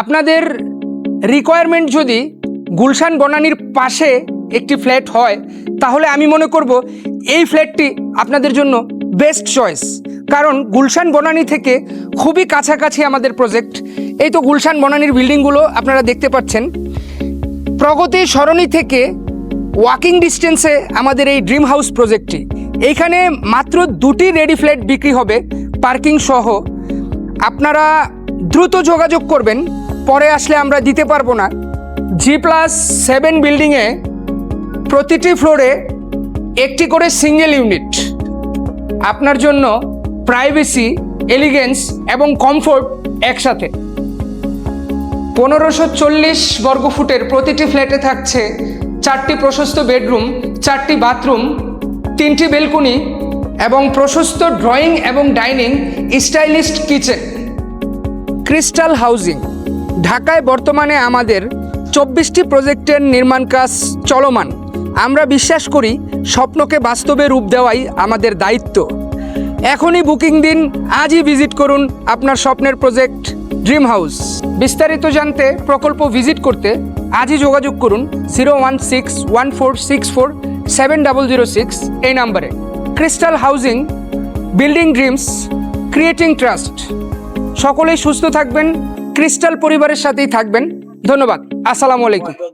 আপনাদের রিকোয়ারমেন্ট যদি গুলশান বনানীর পাশে একটি ফ্ল্যাট হয়, তাহলে আমি মনে করব এই ফ্ল্যাটটি আপনাদের জন্য বেস্ট চয়েস কারণ গুলশান বনানী থেকে খুবই কাছাকাছি আমাদের প্রজেক্ট এই তো গুলশান বনানির বিল্ডিংগুলো আপনারা দেখতে পাচ্ছেন। প্রগতি সরণি থেকে ওয়াকিং ডিস্টেন্সে আমাদের এই ড্রিম হাউস প্রজেক্টটি এইখানে মাত্র দুটি রেডি ফ্ল্যাট বিক্রি হবে পার্কিং সহ। আপনারা দ্রুত যোগাযোগ করবেন। পরে আসলে আমরা দিতে পারব না। জি প্লাস সেভেন বিল্ডিংয়ে প্রতিটি ফ্লোরে একটি করে সিঙ্গেল ইউনিট আপনার জন্য প্রাইভেসি এলিগেন্স এবং কমফোর্ট একসাথে। পনেরোশো চল্লিশ বর্গফুটের প্রতিটি ফ্ল্যাটে থাকছে চারটি প্রশস্ত বেডরুম চারটি বাথরুম তিনটি বেলকনি এবং প্রশস্ত ড্রয়িং এবং dining stylist kitchen crystal housing ঢাকায় বর্তমানে আমাদের চব্বিশটি প্রজেক্টের নির্মাণ কাজ চলমান। আমরা বিশ্বাস করি স্বপ্নকে বাস্তবে রূপ দেওয়াই আমাদের দায়িত্ব। এখনই বুকিং দিন, আজই ভিজিট করুন আপনার স্বপ্নের প্রজেক্ট ড্রিম হাউস। বিস্তারিত জানতে, প্রকল্প ভিজিট করতে আজই যোগাযোগ করুন zero one six one four six four seven double zero six এই নাম্বারে। Crystal housing, building dreams, creating trust. সকলেই সুস্থ থাকবেন ক্রিস্টাল পরিবারের সাথেই থাকবেন। ধন্যবাদ। আসসালামু আলাইকুম।